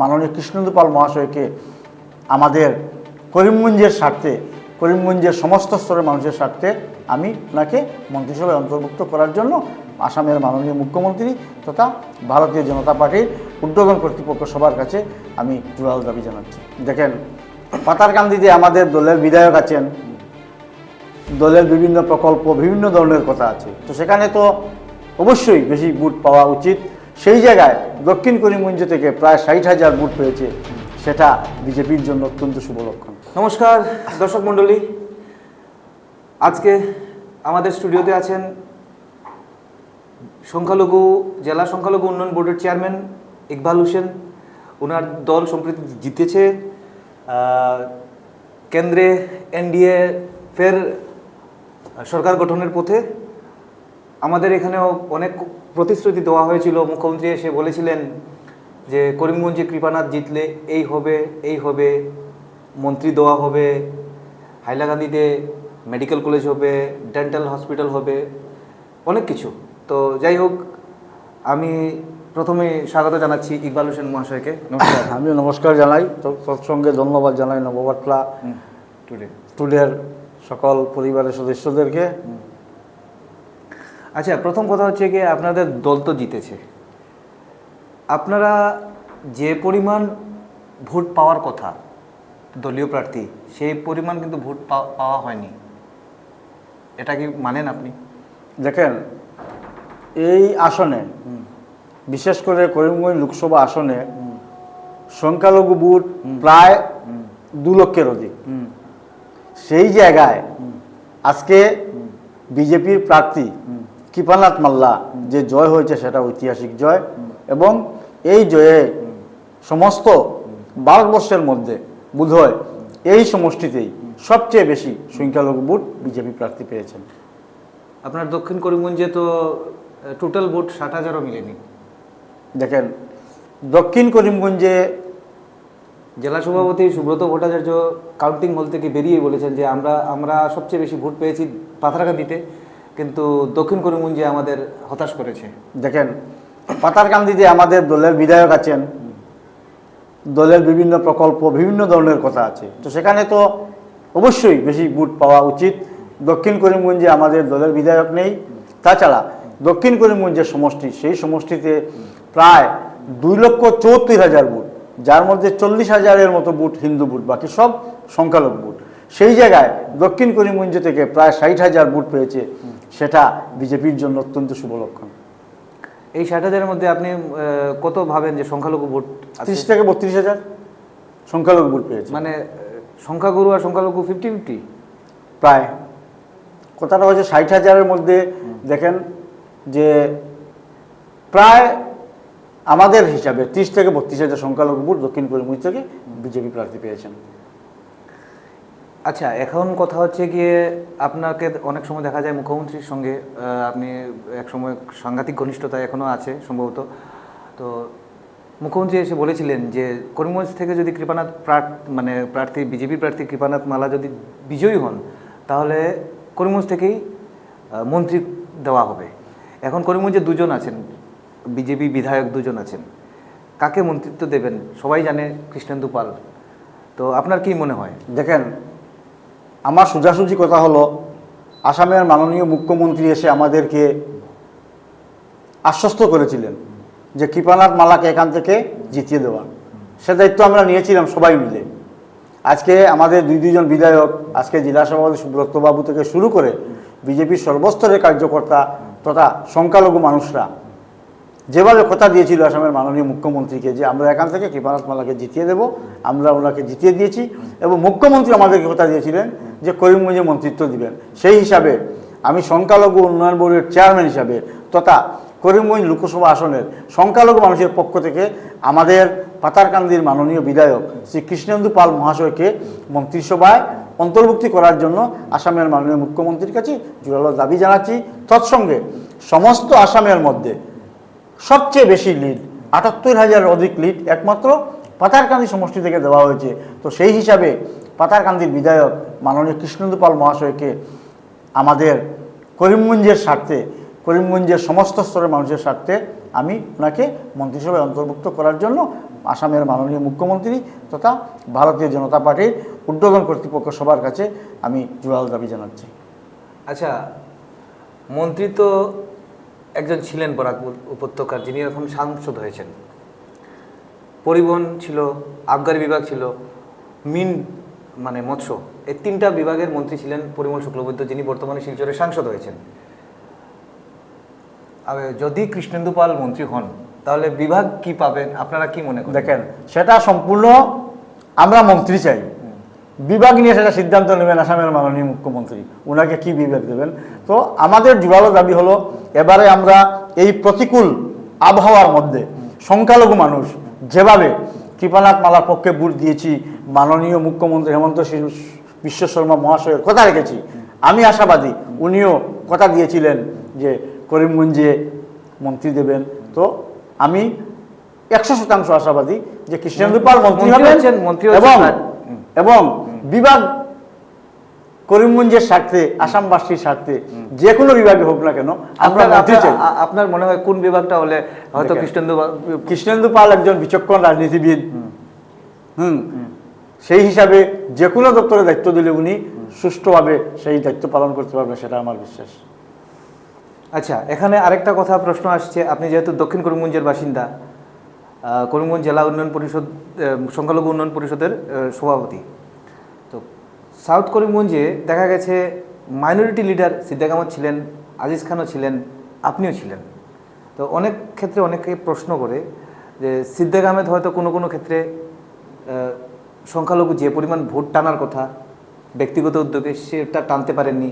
মাননীয় কৃষ্ণেন্দু পাল মহাশয়কে আমাদের করিমগঞ্জের স্বার্থে, করিমগঞ্জের সমস্ত স্তরের মানুষের স্বার্থে আমি ওনাকে মন্ত্রিসভায় অন্তর্ভুক্ত করার জন্য আসামের মাননীয় মুখ্যমন্ত্রী তথা ভারতীয় জনতা পার্টির উদ্বোধন কর্তৃপক্ষ সবার কাছে আমি জোরাল দাবি জানাচ্ছি। দেখেন পাতারকান্দিতে আমাদের দলের বিধায়ক আছেন, দলের বিভিন্ন প্রকল্প, বিভিন্ন ধরনের কথা আছে। তো সেখানে তো অবশ্যই বেশি বুট পাওয়া উচিত। সেই জায়গায় দক্ষিণ করিমগঞ্জ থেকে প্রায় ষাট হাজার ভোট পেয়েছে, সেটা বিজেপির জন্য অত্যন্ত শুভ লক্ষণ। নমস্কার, দর্শক মণ্ডলী। আজকে আমাদের স্টুডিওতে আছেন সংখ্যালঘু, জেলা সংখ্যালঘু উন্নয়ন বোর্ডের চেয়ারম্যান ইকবাল হোসেন। ওনার দল সম্প্রতি জিতেছে। কেন্দ্রে এনডিএ ফের সরকার গঠনের পথে আমাদের এখানেও অনেক প্রতিশ্রুতি দেওয়া হয়েছিল। মুখ্যমন্ত্রী এসে বলেছিলেন যে করিমগঞ্জে কৃপানাথ জিতলে এই হবে এই হবে মন্ত্রী দেওয়া হবে হাইলাকান্দিতে মেডিকেল কলেজ হবে ডেন্টাল হসপিটাল হবে অনেক কিছু। তো যাই হোক আমি প্রথমে স্বাগত জানাচ্ছি ইকবাল হোসেন মহাশয়কে। নমস্কার। আমি নমস্কার জানাই। তৎসঙ্গে ধন্যবাদ জানাই নববাটলা টুডে। টুডের সকল পরিবারের সদস্যদেরকে। আচ্ছা প্রথম কথা হচ্ছে কি আপনাদের দল তো জিতেছে। আপনারা যে পরিমাণ ভোট পাওয়ার কথা দলীয় প্রার্থী সেই পরিমাণ কিন্তু ভোট পা- পাওয়া হয়নি। এটা কি মানেন আপনি? দেখেন এই আসনে বিশেষ করে করিমগঞ্জ লোকসভা আসনে সংখ্যালঘু বুট প্রায় দু লক্ষের অধিক। সেই জায়গায় আজকে বিজেপির প্রার্থী কৃপানাথ মাল্লা যে জয় হয়েছে সেটা ঐতিহাসিক জয় এবং এই জয়ে সমস্ত ভারতবর্ষের মধ্যে বোধহয় এই সমষ্টিতেই সবচেয়ে বেশি সংখ্যালঘু ভোট বিজেপি প্রার্থী পেয়েছেন। আপনার দক্ষিণ করিমগঞ্জে তো টোটাল ভোট ষাট হাজারও মিলেনি। দেখেন দক্ষিণ করিমগঞ্জে জেলা সভাপতি সুব্রত ভট্টাচার্য কাউন্টিং হল থেকে বেরিয়ে বলেছেন যে আমরা আমরা সবচেয়ে বেশি ভোট পেয়েছি পাথারাকান্দিতে কিন্তু দক্ষিণ করিমগঞ্জে আমাদের হতাশ করেছে। দেখেন পাতারকান্দিতে আমাদের দলের বিধায়ক আছেন, দলের বিভিন্ন প্রকল্প, বিভিন্ন ধরনের কথা আছে। তো সেখানে তো অবশ্যই বেশি বুট পাওয়া উচিত। দক্ষিণ করিমগঞ্জে আমাদের দলের বিধায়ক নেই। তাছাড়া দক্ষিণ করিমগঞ্জের সমষ্টি, সেই সমষ্টিতে প্রায় দুই লক্ষ চৌত্রিশ হাজার বুট যার মধ্যে চল্লিশ হাজারের মতো বুট হিন্দু বুট বাকি সব সংখ্যালঘু বুট সেই জায়গায় দক্ষিণ করিমগঞ্জ থেকে প্রায় ষাট হাজার ভোট পেয়েছে সেটা বিজেপির জন্য অত্যন্ত শুভ লক্ষণ। এই ষাট হাজারের মধ্যে আপনি কত ভাবেন যে সংখ্যালঘু ভোট? ত্রিশ থেকে বত্রিশ হাজার সংখ্যালঘু ভোট পেয়েছে। মানে সংখ্যাগুরু আর সংখ্যালঘু ফিফটি ফিফটি প্রায়। কথাটা হচ্ছে ষাট হাজারের মধ্যে দেখেন যে প্রায় আমাদের হিসাবে ত্রিশ থেকে বত্রিশ হাজার সংখ্যালঘু ভোট দক্ষিণ করিমগঞ্জ থেকে বিজেপি প্রার্থী পেয়েছেন। আচ্ছা এখন কথা হচ্ছে গিয়ে আপনাকে অনেক সময় দেখা যায় মুখ্যমন্ত্রীর সঙ্গে আপনি এক সময় সাংঘাতিক ঘনিষ্ঠতা এখনও আছে সম্ভবত। তো মুখ্যমন্ত্রী এসে বলেছিলেন যে, করিমগঞ্জ থেকে যদি কৃপানাথ প্রার্থ মানে প্রার্থী, বিজেপি প্রার্থী কৃপানাথ মালা যদি বিজয়ী হন, তাহলে করিমগঞ্জ থেকেই মন্ত্রী দেওয়া হবে। এখন করিমগঞ্জে দুজন আছেন, বিজেপি বিধায়ক দুজন আছেন। কাকে মন্ত্রিত্ব দেবেন? সবাই জানে কৃষ্ণেন্দু পাল। তো আপনার কি মনে হয়? দেখেন আমার সোজাসুজি কথা হলো, আসামের মাননীয় মুখ্যমন্ত্রী এসে আমাদেরকে আশ্বস্ত করেছিলেন যে কৃপানাথ মালাকে এখান থেকে জিতিয়ে দেওয়া। সে দায়িত্ব আমরা নিয়েছিলাম সবাই মিলে। আজকে আমাদের দুই দুইজন বিধায়ক, আজকে জেলা সভাপতি সুব্রতবাবু থেকে শুরু করে বিজেপির সর্বস্তরের কার্যকর্তা তথা সংখ্যালঘু মানুষরা যেভাবে কথা দিয়েছিল আসামের মাননীয় মুখ্যমন্ত্রীকে যে আমরা এখান থেকে কৃপানাথ মালাকে জিতিয়ে দেব, আমরা ওনাকে জিতিয়ে দিয়েছি এবং মুখ্যমন্ত্রী আমাদেরকে কথা দিয়েছিলেন যে করিমগঞ্জে মন্ত্রিত্ব দিবেন। সেই হিসাবে আমি সংখ্যালঘু উন্নয়ন বোর্ডের চেয়ারম্যান হিসাবে তথা করিমগঞ্জ লোকসভা আসনের সংখ্যালঘু মানুষের পক্ষ থেকে আমাদের পাতারকান্দির মাননীয় বিধায়ক শ্রী কৃষ্ণেন্দু পাল মহাশয়কে মন্ত্রিসভায় অন্তর্ভুক্তি করার জন্য আসামের মাননীয় মুখ্যমন্ত্রীর কাছে জোরালো দাবি জানাচ্ছি। তৎসঙ্গে সমস্ত আসামের মধ্যে সবচেয়ে বেশি লিড আটাত্তর হাজারের অধিক লিড একমাত্র পাতারকান্দি সমষ্টি থেকে দেওয়া হয়েছে। তো সেই হিসাবে পাতারকান্দির বিধায়ক মাননীয় কৃষ্ণেন্দু মহাশয়কে আমাদের করিমগঞ্জের স্বার্থে, করিমগঞ্জের সমস্ত স্তরের মানুষের স্বার্থে আমি ওনাকে মন্ত্রিসভায় অন্তর্ভুক্ত করার জন্য আসামের মাননীয় মুখ্যমন্ত্রী তথা ভারতীয় জনতা পার্টির উদ্বোধন কর্তৃপক্ষ সবার কাছে আমি জোরাল দাবি জানাচ্ছি। আচ্ছা মন্ত্রী তো একজন ছিলেন বরাক উপত্যকার, যিনি এখন সাংসদ হয়েছেন। পরিবহন ছিল, আবগারি বিভাগ ছিল, মিন মানে মৎস্য। এই তিনটা বিভাগের মন্ত্রী ছিলেন পরিমল শুক্লবৈদ্য, যিনি বর্তমানে শিলচরের সাংসদ হয়েছেন। যদি কৃষ্ণেন্দু পাল মন্ত্রী হন, তাহলে বিভাগ কি পাবেন? আপনারা কি মনে করেন? দেখেন, সেটা সম্পূর্ণ আমরা মন্ত্রী চাই। বিভাগ নিয়ে সেটা সিদ্ধান্ত নেবেন আসামের মাননীয় মুখ্যমন্ত্রী। ওনাকে কি বিভাগ দেবেন? তো আমাদের জোরালো দাবি হলো এবারে আমরা এই প্রতিকূল আবহাওয়ার মধ্যে সংখ্যালঘু মানুষ যেভাবে কৃপানাথ মালার পক্ষে ভোট দিয়েছি মাননীয় মুখ্যমন্ত্রী হেমন্ত বিশ্ব শর্মা মহাশয়ের কথা রেখেছি আমি আশাবাদী উনিও কথা দিয়েছিলেন যে করিমগঞ্জে মন্ত্রী দেবেন। তো আমি একশো শতাংশ আশাবাদী যে কৃষ্ণেন্দু পাল মন্ত্রী হবেন মন্ত্রী এবং এবং বিভাগ করিমগঞ্জের স্বার্থে আসামবাসীর স্বার্থে যে কোনো বিভাগে হোক না কেন আমরা আপনার মনে হয় কোন বিভাগটা হলে হয়তো কৃষ্ণেন্দু কৃষ্ণেন্দু পাল একজন বিচক্ষণ রাজনীতিবিদ। হুম। সেই হিসাবে যে কোনো দপ্তরে দায়িত্ব দিলে উনি সুষ্ঠুভাবে সেই দায়িত্ব পালন করতে পারবেন সেটা আমার বিশ্বাস। আচ্ছা এখানে আরেকটা কথা প্রশ্ন আসছে। আপনি যেহেতু দক্ষিণ করিমগঞ্জের বাসিন্দা আহ, করিমগঞ্জ জেলা উন্নয়ন পরিষদ সংখ্যালঘু উন্নয়ন পরিষদের সভাপতি। সাউথ করিমগঞ্জে দেখা গেছে মাইনরিটি লিডার সিদ্দিক আহমদ ছিলেন, আজিজ খানও ছিলেন, আপনিও ছিলেন। তো অনেক ক্ষেত্রে অনেকে প্রশ্ন করে যে সিদ্দিক আহমেদ হয়তো কোনো কোনো ক্ষেত্রে সংখ্যালঘু যে পরিমাণ ভোট টানার কথা, ব্যক্তিগত উদ্যোগে সেটা টানতে পারেননি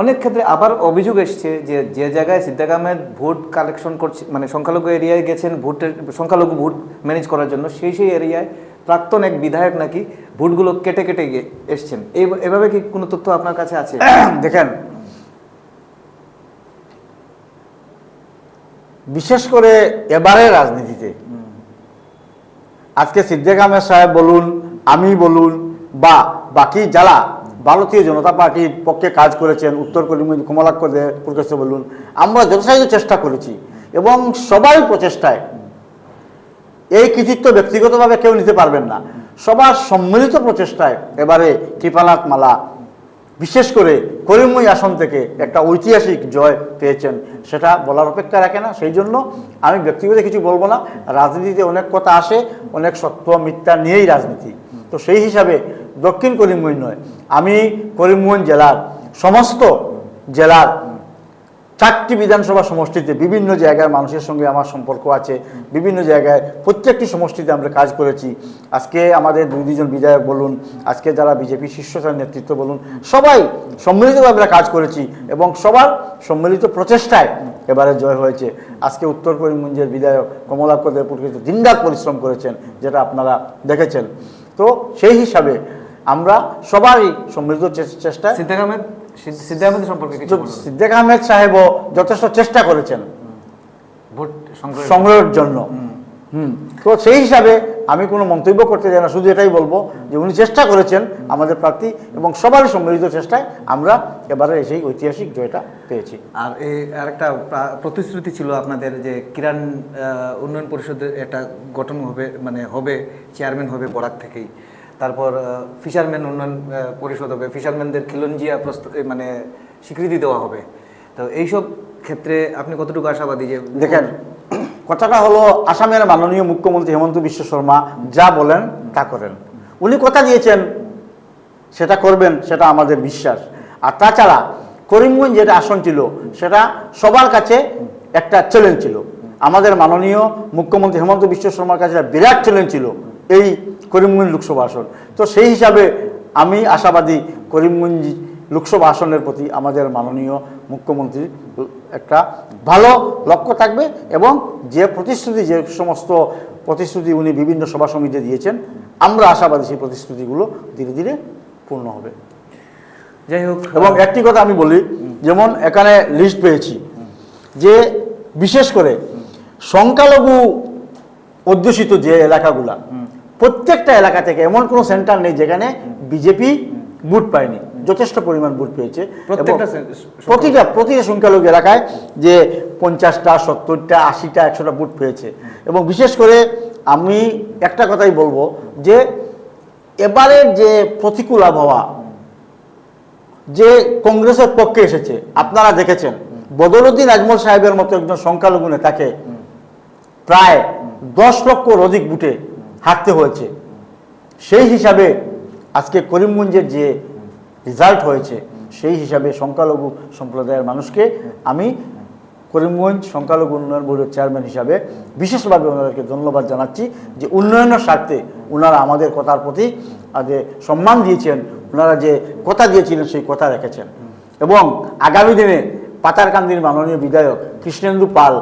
অনেক ক্ষেত্রে আবার অভিযোগ এসছে যে যে জায়গায় সিদ্দিক আহমেদ ভোট কালেকশন করছে মানে সংখ্যালঘু এরিয়ায় গেছেন, ভোটের, সংখ্যালঘু ভোট ম্যানেজ করার জন্য, সেই সেই এরিয়ায় প্রাক্তন এক বিধায়ক নাকি ভোটগুলো কেটে কেটে গিয়ে এসছেন। এভাবে কি কোনো তথ্য আপনার কাছে আছে? দেখেন, বিশেষ করে এবারে রাজনীতিতে, আজকে সিদ্দিক আহমেদ সাহেব বলুন, আমি বলুন, বা বাকি যারা ভারতীয় জনতা পার্টির পক্ষে কাজ করেছেন, উত্তর করিমগঞ্জ কমলাক্ষ প্রকাশ্য বলুন, আমরা যথাসাধ্য চেষ্টা করেছি এবং সবাই প্রচেষ্টায় এই কৃতিত্ব ব্যক্তিগতভাবে কেউ নিতে পারবেন না। সবার সম্মিলিত প্রচেষ্টায় এবারে কৃপানাথ মালা বিশেষ করে করিমগঞ্জ আসন থেকে একটা ঐতিহাসিক জয় পেয়েছেন, সেটা বলার অপেক্ষা রাখে না। সেই জন্য আমি ব্যক্তিগত কিছু বলব না। রাজনীতিতে অনেক কথা আসে, অনেক সত্য মিথ্যা নিয়েই রাজনীতি। তো সেই হিসাবে দক্ষিণ করিমগঞ্জ নয়, আমি করিমগঞ্জ জেলার সমস্ত জেলার চারটি বিধানসভা সমষ্টিতে বিভিন্ন জায়গার মানুষের সঙ্গে আমার সম্পর্ক আছে, বিভিন্ন জায়গায় প্রত্যেকটি সমষ্টিতে আমরা কাজ করেছি। আজকে আমাদের দুই দুজন বিধায়ক বলুন, আজকে যারা বিজেপি শীর্ষস্থান নেতৃত্ব বলুন, সবাই সম্মিলিতভাবে আমরা কাজ করেছি এবং সবার সম্মিলিত প্রচেষ্টায় এবারে জয় হয়েছে। আজকে উত্তর করিমগঞ্জের বিধায়ক কমলাক্ষ কিন্তু দিনরাত পরিশ্রম করেছেন, যেটা আপনারা দেখেছেন। তো সেই হিসাবে আমরা সবারই সম্মিলিত চেষ্টা সিদ্দিক আহমেদ সিদ্দিক আহমেদ সম্পর্কে কিছু বলুন। সিদ্দিক আহমেদ সাহেবও যথেষ্ট চেষ্টা করেছেন। ভোট সংগ্রহের জন্য। হুম। তো সেই হিসাবে আমি কোনো মন্তব্য করতে চাই না শুধু এটাই বলব যে উনি চেষ্টা করেছেন আমাদের প্রার্থী এবং সবারই সম্মিলিত চেষ্টায় আমরা এবারে সেই ঐতিহাসিক জয়টা পেয়েছি। আর এই আরেকটা প্রা- প্রতিশ্রুতি ছিল আপনাদের যে কিরান উন্নয়ন পরিষদের একটা গঠন হবে মানে হবে চেয়ারম্যান হবে বরাক থেকেই। তারপর ফিশারম্যান উন্নয়ন পরিষদ হবে ফিশারম্যানদের খিলঞ্জিয়া প্রস্তুত মানে স্বীকৃতি দেওয়া হবে। তো এইসব ক্ষেত্রে আপনি কতটুকু আশাবাদী যে দেখেন, কথাটা হলো আসামের মাননীয় মুখ্যমন্ত্রী হেমন্ত বিশ্ব শর্মা যা বলেন তা করেন। উনি কথা দিয়েছেন, সেটা করবেন, সেটা আমাদের বিশ্বাস। আর তাছাড়া করিমগঞ্জ যেটা আসন ছিল, সেটা সবার কাছে একটা চ্যালেঞ্জ ছিল। আমাদের মাননীয় মুখ্যমন্ত্রী হেমন্ত বিশ্ব শর্মার কাছে বিরাট চ্যালেঞ্জ ছিল। এই করিমগঞ্জ লোকসভা আসন। তো সেই হিসাবে আমি আশাবাদী করিমগঞ্জ লোকসভা আসনের প্রতি আমাদের মাননীয় মুখ্যমন্ত্রীর একটা ভালো লক্ষ্য থাকবে এবং যে প্রতিশ্রুতি যে সমস্ত প্রতিশ্রুতি উনি বিভিন্ন সভা সমিতিতে দিয়েছেন আমরা আশাবাদী সেই প্রতিশ্রুতিগুলো ধীরে ধীরে পূর্ণ হবে। যাই হোক এবং একটি কথা আমি বলি যেমন এখানে লিস্ট পেয়েছি যে বিশেষ করে সংখ্যালঘু অধ্যুষিত যে এলাকাগুলা প্রত্যেকটা এলাকা থেকে এমন কোনো সেন্টার নেই যেখানে বিজেপি বুট পায়নি যথেষ্ট পরিমাণ ভোট পেয়েছে। প্রতিটা প্রতিটা সংখ্যালঘু এলাকায় যে পঞ্চাশটা সত্তরটা আশিটা একশোটা ভোট পেয়েছে। এবং বিশেষ করে আমি একটা কথাই বলব যে এবারের যে প্রতিকূল আবহাওয়া যে কংগ্রেসের পক্ষে এসেছে আপনারা দেখেছেন বদরুদ্দিন আজমল সাহেবের মতো একজন সংখ্যালঘু নেতাকে প্রায় দশ লক্ষর অধিক বুটে হারতে হয়েছে। সেই হিসাবে আজকে করিমগঞ্জের যে রেজাল্ট হয়েছে, সেই হিসাবে সংখ্যালঘু সম্প্রদায়ের মানুষকে আমি করিমগঞ্জ সংখ্যালঘু উন্নয়ন বোর্ডের চেয়ারম্যান হিসাবে বিশেষভাবে ওনাদেরকে ধন্যবাদ জানাচ্ছি যে উন্নয়নের স্বার্থে ওনারা আমাদের কথার প্রতি যে সম্মান দিয়েছেন, ওনারা যে কথা দিয়েছিলেন সেই কথা রেখেছেন। এবং আগামী দিনে পাতারকান্দির মাননীয় বিধায়ক কৃষ্ণেন্দু পাল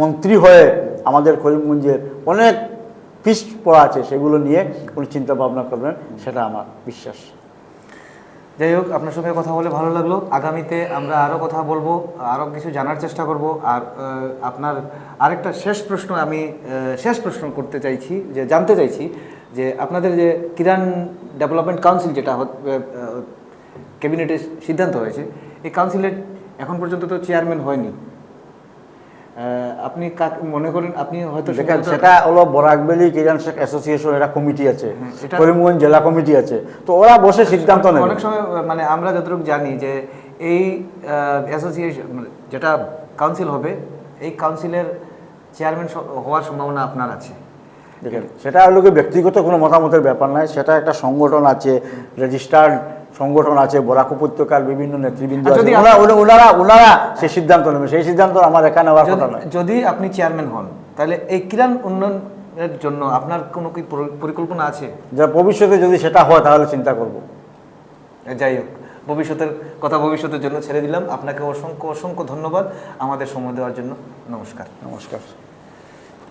মন্ত্রী হয়ে আমাদের করিমগঞ্জের অনেক পিস পড়া আছে, সেগুলো নিয়ে উনি চিন্তা ভাবনা করবেন সেটা আমার বিশ্বাস। যাই হোক, আপনার সঙ্গে কথা বলে ভালো লাগল। আগামীতে আমরা আরও কথা বলব আরও কিছু জানার চেষ্টা করব। আর আপনার আরেকটা শেষ প্রশ্ন আমি শেষ প্রশ্ন করতে চাইছি, যে জানতে চাইছি, যে আপনাদের যে কিরান ডেভেলপমেন্ট কাউন্সিল যেটা ক্যাবিনেটের সিদ্ধান্ত হয়েছে, এই কাউন্সিলের এখন পর্যন্ত তো চেয়ারম্যান হয়নি। আপনি মনে করেন আপনি হয়তো দেখেন সেটা হলো বরাকবেলি কিরান শেখ অ্যাসোসিয়েশন এটা কমিটি আছে। হ্যাঁ, এটা- করিমগঞ্জ জেলা কমিটি আছে। তো ওরা বসে সিদ্ধান্ত নেবে। অনেক সময় মানে আমরা যতটুকু জানি যে এই অ্যাসোসিয়েশন যেটা কাউন্সিল হবে এই কাউন্সিলের চেয়ারম্যান হওয়ার সম্ভাবনা আপনার আছে। দেখেন সেটা হলো ব্যক্তিগত কোনো মতামতের ব্যাপার নয় সেটা একটা সংগঠন আছে রেজিস্টার্ড সংগঠন আছে বরাক উপত্যকার বিভিন্ন নেতৃবৃন্দ যদি ওনারা ওনা- ওনারা সেই সিদ্ধান্ত নেবে। সেই সিদ্ধান্ত আমার এখানে হওয়ার কথা নয়। যদি আপনি চেয়ারম্যান হন তাহলে এই কিরান উন্নয়নের জন্য আপনার কোনো কি পরিকল্পনা আছে? যে ভবিষ্যতে যদি সেটা হয় তাহলে চিন্তা করব। যাই হোক ভবিষ্যতের কথা ভবিষ্যতের জন্য ছেড়ে দিলাম। আপনাকে অসংখ্য অসংখ্য ধন্যবাদ আমাদের সময় দেওয়ার জন্য। নমস্কার। নমস্কার।